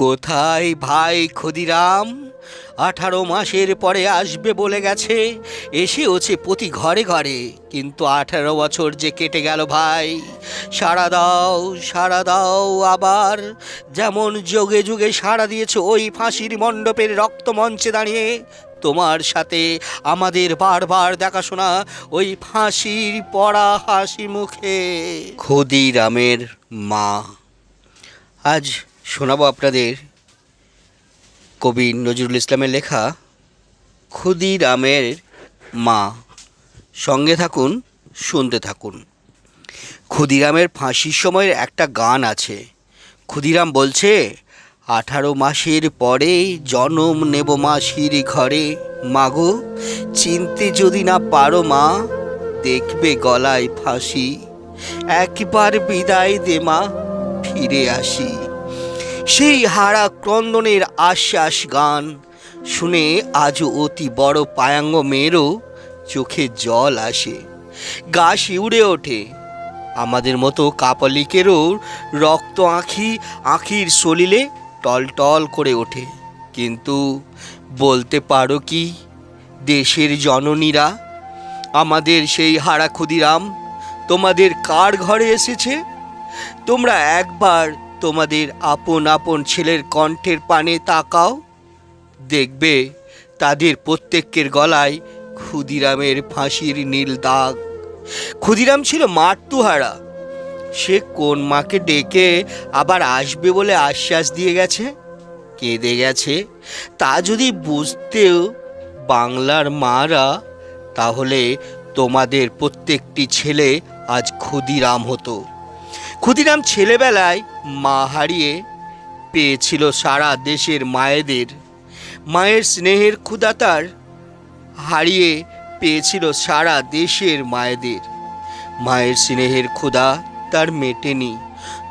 কোথায় ভাই ক্ষুদিরাম? আঠারো মাসের পরে আসবে বলে গেছে, এসেওছে প্রতি ঘরে ঘরে, কিন্তু আঠারো বছর যে কেটে গেল ভাই। সাড়া দাও সাড়া দাও আবার, যেমন যোগে যুগে সাড়া দিয়েছে ওই ফাঁসির মণ্ডপের রক্তমঞ্চে দাঁড়িয়ে। তোমার সাথে আমাদের বারবার দেখাশোনা ওই ফাঁসির পড়া হাসি মুখে। ক্ষুদিরামের মা। আজ শোনাবো আপনাদের কবি নজরুল ইসলামের লেখা ক্ষুদিরামের মা। সঙ্গে থাকুন, শুনতে থাকুন। ক্ষুদিরামের ফাঁসির সময়ের একটা গান আছে। ক্ষুদিরাম বলছে, আঠারো মাসের পরে জনম নেব মাসির ঘরে। মাগো, চিনতে যদি না পারো মা, দেখবে গলায় ফাঁসি। একবার বিদায় দে মা, ফিরে আসি। সেই হারা ক্রন্দনের আশ্বাস গান। শুনে আজও অতি বড় পায়াঙ্গ মেয়েরও চোখে জল আসে। গা শিউড়ে ওঠে। আমাদের মতো কাপালিকেরও রক্ত আঁখি, আঁখির সলিলে টলটল করে ওঠে। কিন্তু বলতে পারো কি, দেশের জননীরা, আমাদের সেই হারা ক্ষুদিরাম তোমাদের কার ঘরে এসেছে? তোমরা একবার তোমাদের আপন আপন ছেলের কণ্ঠের পানে তাকাও। দেখবে তাদের প্রত্যেকের গলায় ক্ষুদিরামের ফাঁসির নীল দাগ। ক্ষুদিরাম ছিল মাতৃহারা সে কোন মাকে ডেকে আবার আসবে বলে আশ্বাস দিয়ে গেছে? কেঁদে গেছে। তা যদি বুঝতেও বাংলার মারা, তাহলে তোমাদের প্রত্যেকটি ছেলে আজ ক্ষুদিরাম হতো। ক্ষুদিরাম ছেলেবেলায় মা হারিয়ে পেয়েছিল সারা দেশের মায়েদের। মায়ের স্নেহের ক্ষুদা তার হারিয়ে পেয়েছিল সারা দেশের মায়েদের। মায়ের স্নেহের ক্ষুদা তার মেটেনি।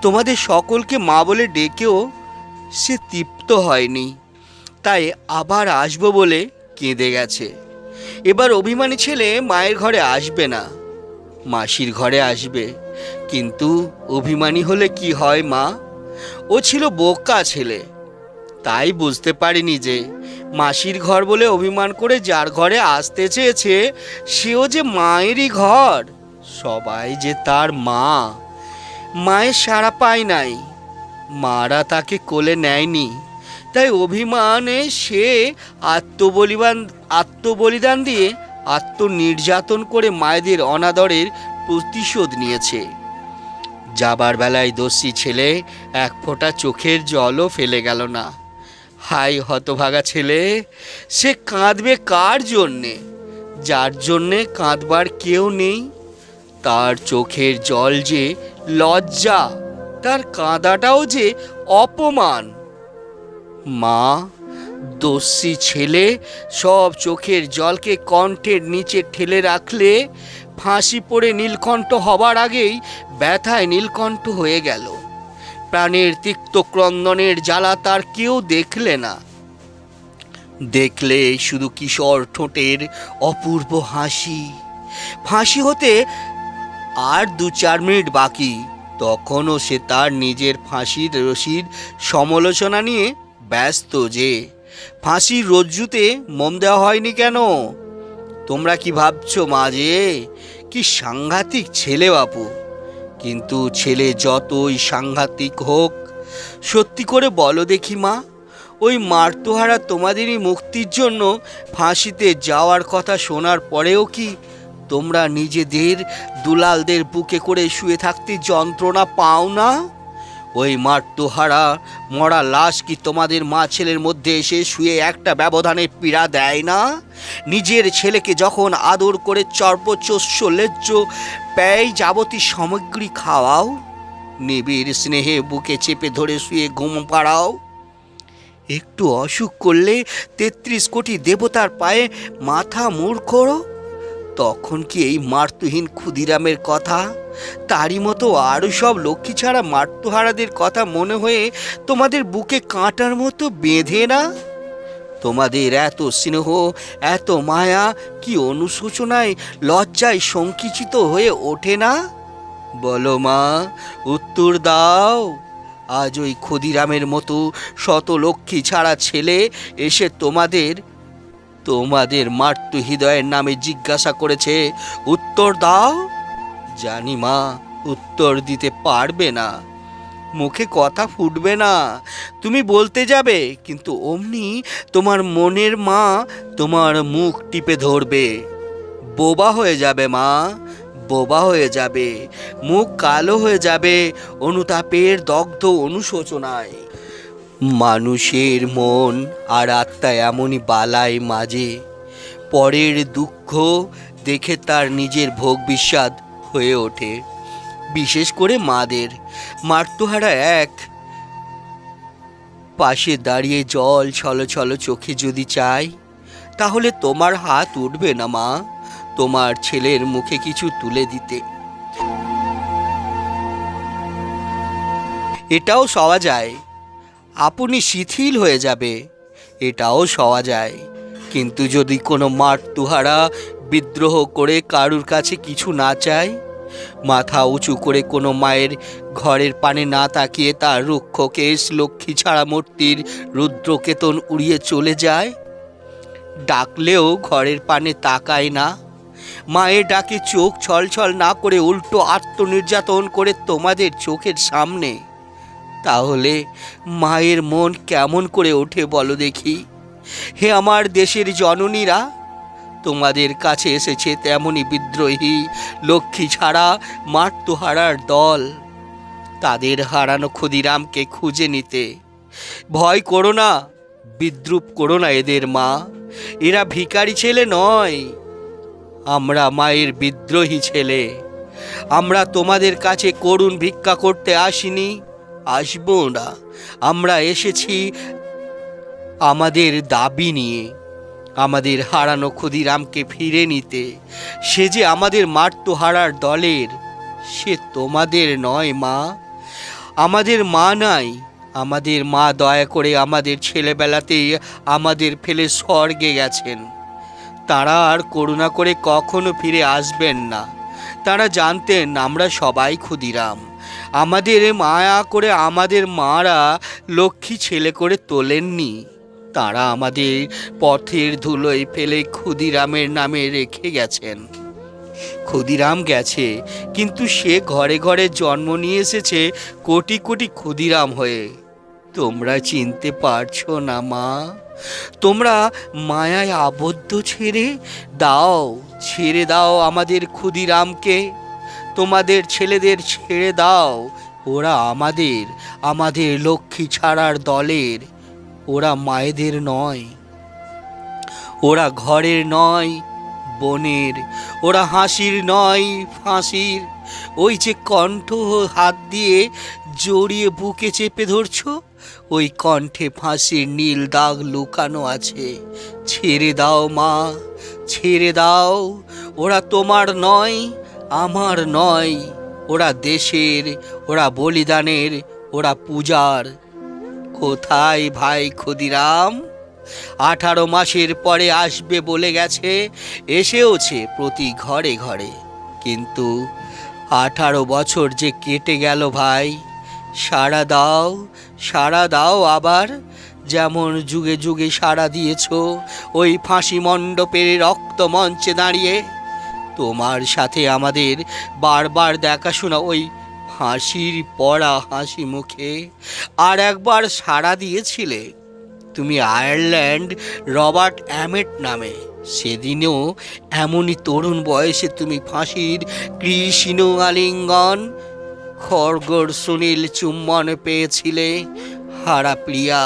তোমাদের সকলকে মা বলে ডেকেও সে তৃপ্ত হয়নি। তাই আবার আসব বলে কেঁদে গেছে। এবার অভিমানী ছেলে মায়ের ঘরে আসবে না। মাসির ঘরে আসবে। কিন্তু অভিমানী হলে কি হয়, মা? ও ছিল বোকা ছেলে। তাই বুঝতে পারিনি যে মাসির ঘর বলে অভিমান করে যার ঘরে আসতে চেয়েছে, সেও যে মায়েরই ঘর। সবাই যে তার মা। মায়ের সাড়া পায় নাই। মারা তাকে কোলে নেয়নি। তাই অভিমানে সে আত্মবলিদান আত্মবলিদান দিয়ে আত্মনির্যাতন করে মায়েদের অনাদরের প্রতিশোধ নিয়েছে। যাবার বেলায় দস্যি ছেলে এক ফোঁটা চোখের জলও ফেলে গেল না। হাই হতভাগা ছেলে, সে কাঁদবে কার জন্যে? যার জন্যে কাঁদবার কেউ নেই। তার চোখের জল যে লজ্জা, তার কাঁদাটাও যে অপমান। মা, দস্যি ছেলে সব চোখের জলকে কণ্ঠের নিচে ঠেলে রাখলে ফাঁসি পড়ে নীলকণ্ঠ হবার আগেই ব্যথায় নীলকণ্ঠ হয়ে গেল। প্রাণের তিক্ত ক্রন্দনের জ্বালা তার কেউ দেখলে না। দেখলে শুধু কিশোর ঠোঁটের অপূর্ব হাসি। ফাঁসি হতে আর দু চার মিনিট বাকি। তখনও সে তার নিজের ফাঁসির রশির সমালোচনা নিয়ে ব্যস্ত যে, ফাঁসির রজ্জুতে মোম দেওয়া হয়নি কেন? তোমরা কি ভাবছ মাঝে কি সাংঘাতিক ছেলে বাপু। কিন্তু ছেলে যতই সাংঘাতিক হোক, সত্যি করে বলো দেখি, মা, ওই মার্তহারা তোমাদেরই মুক্তির জন্য ফাঁসিতে যাওয়ার কথা শোনার পরেও কি তোমরা নিজেদের দুলালদের বুকে করে শুয়ে থাকতে যন্ত্রণা পাও না? ওই মার্তহারা মরা লাশ কি তোমাদের মা ছেলের মধ্যে এসে শুয়ে একটা ব্যবধানে পীড়া দেয় না? নিজের ছেলেকে যখন আদর করে চর্বচস্য লেজ্জ ব্যয় যাবতীয় সামগ্রী খাওয়াও, নিবিড় স্নেহে বুকে চেপে ধরে শুয়ে ঘুম পাড়াও। একটু অসুখ করলে তেত্রিশ কোটি দেবতার পায়ে মাথা মুড় করো তখন কি এই মার্তুহীন ক্ষুদিরামের কথা? তারই মতো আরও সব লক্ষ্মী ছাড়া মার্তুহারাদের কথা মনে হয়ে তোমাদের বুকে কাঁটার মতো বেঁধে না? তোমাদের এত স্নেহ, এত মায়া কি অনুশোচনায়, লজ্জায় সংকুচিত হয়ে ওঠে না? বলো মা, উত্তর দাও। আজ ওই ক্ষুদিরামের মতো শত লক্ষ্মী ছাড়া ছেলে এসে তোমাদের তোমাদের মার্তু হৃদয়ের নামে জিজ্ঞাসা করেছে, উত্তর দাও। জানি মা, উত্তর দিতে পারবে না। মুখে কথা ফুটবে না। তুমি বলতে যাবে, কিন্তু অমনি তোমার মনের মা তোমার মুখ টিপে ধরবে। বোবা হয়ে যাবে মা, বোবা হয়ে যাবে। মুখ কালো হয়ে যাবে অনুতাপের দগ্ধ অনুশোচনায়। মানুষের মন আর আত্মা এমনই বালাই মাঝে। পরের দুঃখ দেখে তার নিজের ভোগ বিষাদ হয়ে ওঠে, বিশেষ করে মাদের। মার্তহারা এক। পাশে দাঁড়িয়ে জল ছলো ছলো চোখে যদি চাই, তাহলে তোমার হাত উঠবে না মা, তোমার ছেলের মুখে কিছু তুলে দিতে। এটাও সওয়া যায়। আপনি শিথিল হয়ে যাবে, এটাও সওয়া যায়। কিন্তু যদি কোনো মার্তুহারা বিদ্রোহ করে কারুর কাছে কিছু না চায়, মাথা উঁচু করে কোনো মায়ের ঘরের পানে না তাকিয়ে তার রুক্ষ কেশ লক্ষ্মী ছাড়া মূর্তির রুদ্রকেতন উড়িয়ে চলে যায়। ডাকলেও ঘরের পানে তাকায় না। মায়ের ডাকে চোখ ছলছল না করে উল্টো আত্মনির্যাতন করে তোমাদের চোখের সামনে। তাহলে মায়ের মন কেমন করে ওঠে বলো দেখি? হে আমার দেশের জননীরা, তোমাদের কাছে এসেছে তেমনই বিদ্রোহী, লক্ষ্মী ছাড়া মার্তহারার দল। তাদের হারানো ক্ষুদিরামকে খুঁজে নিতে। ভয় করো না, বিদ্রুপ করো না এদের মা। এরা ভিখারি ছেলে নয়, আমরা মায়ের বিদ্রোহী ছেলে। আমরা তোমাদের কাছে করুণ ভিক্ষা করতে আসিনি, আসব না। আমরা এসেছি আমাদের দাবি নিয়ে, আমাদের হারানো ক্ষুদিরামকে ফিরে নিতে। সে যে আমাদের মারতো হারার দলের, সে তোমাদের নয় মা। আমাদের মা নাই, আমাদের মা দয়া করে আমাদের ছেলেবেলাতেই আমাদের ফেলে স্বর্গে গেছেন। তারা আর করুণা করে কখনো ফিরে আসবেন না। তারা জানতেন আমরা সবাই ক্ষুদিরাম। আমাদের মায়া করে আমাদের মারা লক্ষ্মী ছেলে করে তোলেননি। তারা আমাদের পথের ধুলোয় ফেলে ক্ষুদিরামের নামে রেখে গেছেন। ক্ষুদিরাম গেছে, কিন্তু সে ঘরে ঘরে জন্ম নিয়ে এসেছে কোটি কোটি ক্ষুদিরাম হয়ে। তোমরা চিনতে পারছ না, মা। তোমরা মায়ায় আবদ্ধ ছেড়ে দাও ছেড়ে দাও আমাদের ক্ষুদিরামকে। তোমাদের ছেলেদের ছেড়ে দাও, ওরা আমাদের আমাদের লক্ষ্মী ছাড়ার দলের। ওরা মায়েদের নয়, ওরা ঘরের নয়, বনের, ওরা হাসির নয়, ফাঁসির। ওই যে কণ্ঠ হাত দিয়ে জড়িয়ে বুকে চেপে ধরছো, ওই কণ্ঠে ফাঁসির নীল দাগ লুকানো আছে। ছেড়ে দাও মা, ছেড়ে দাও, ওরা তোমার নয়, আমার নয়। ওরা দেশের, ওরা বলিদানের, ওরা পূজার। কোথায় ভাই ক্ষুদিরাম? আঠারো মাসের পরে আসবে বলে গেছে, এসেওছে প্রতি ঘরে ঘরে। কিন্তু আঠারো বছর যে কেটে গেল ভাই, সাড়া দাও সাড়া দাও আবার। যেমন যুগে যুগে সাড়া দিয়েছ, ওই ফাঁসি মণ্ডপের রক্ত মঞ্চে দাঁড়িয়ে। তোমার সাথে আমাদের বারবার দেখাশোনা, ওই হাসির পড়া হাসি মুখে আর একবার সাড়া দিয়েছিলে। তুমি আয়ারল্যান্ড রবার্ট অ্যামেট নামে। সেদিনও এমনই তরুণ বয়সে তুমি ফাঁসির কৃষ্ণ আলিঙ্গন খড়গড় সুনীল চুম্বন পেয়েছিলে। হারা প্রিয়া,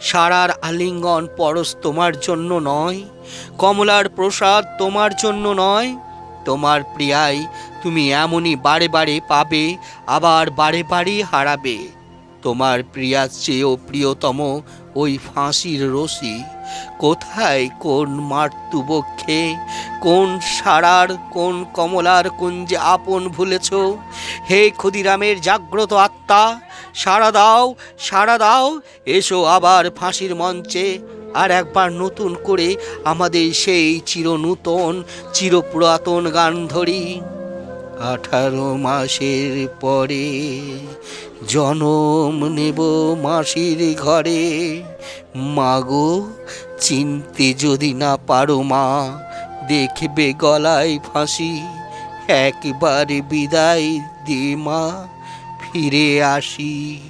সারার আলিঙ্গন পরশ তোমার জন্য নয়, কমলার প্রসাদ তোমার জন্য নয় তোমার প্রিয়াই তুমি এমনই বারে বারে পাবে, আবার বারে বারে হারাবে। তোমার প্রিয়ার চেয়েও প্রিয়তম ওই ফাঁসির রশি কোথায় কোন মার্তুবক্ষে কোন সারার, কোন কমলার কুঞ্জে আপন ভুলেছ? হে ক্ষুদিরামের জাগ্রত আত্মা, সাড়া দাও সাড়া দাও, এসো আবার ফাঁসির মঞ্চে আর একবার নতুন করে আমাদের সেই চিরনূতন, চিরপুরাতন গান ধরি আঠারো মাসের পরে জনম নেব মাসির ঘরে। মাগো, চিনতে যদি না পারো মা, দেখবে গলায় ফাঁসি। একবার বিদায় দে মা, ফিরে আসি।